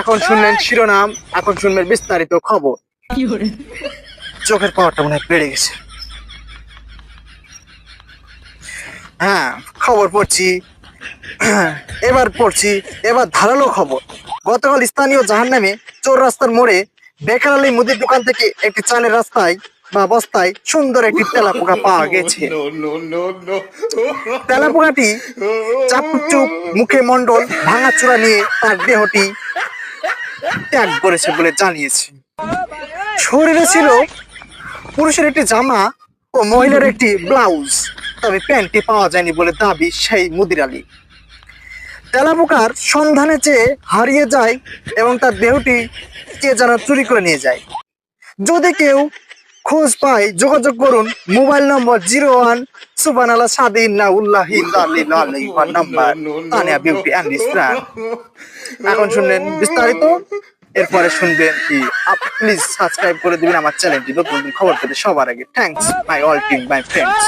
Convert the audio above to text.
এখন শুনলেন শিরোনাম এখন শুনবেন বিস্তারিত খবর। চোখের পাওয়ারটা মনে হয় বেড়ে গেছে। হ্যাঁ খবর পড়ছি। এবার পড়ছি এবার ধারালো খবর। গতকাল স্থানীয় জাহান নামে চোর রাস্তার মোড়ে বেকার আলী মুদির দোকান থেকে একটি চালের রাস্তায় বা বস্তায় সুন্দর একটি তেলাপোকা পাওয়া গেছে। তেলা পোকাটি চাপুচুপ মুখে মন্ডল ভাঙাচোরা নিয়ে তার দেহটি ত্যাগ করেছে বলে জানিয়েছে। শরীরে ছিল পুরুষের একটি জামা ও মহিলার একটি ব্লাউজ তবে প্যান্টটি পাওয়া যায়নি বলে দাবি সেই মুদির আলী। তেলাপোকার সন্ধানে চেয়ে হারিয়ে যায় এবং তার দেহটি কে যেন চুরি করে নিয়ে যায়। যদি কেউ খোঁজ পাই, যোগাযোগ করুন, মোবাইল নম্বর জিরো ওয়ান সুবান আলা সাদিন না উল্লাহি নাম্বার বিউটি এখন শুনলেন বিস্তারিত, এরপরে শুনবেন কি প্লিজ সাবস্ক্রাইব করে দিবেন আমার চ্যানেলটি, নতুন খবর পেতে সবার আগে। Thanks my all team my friends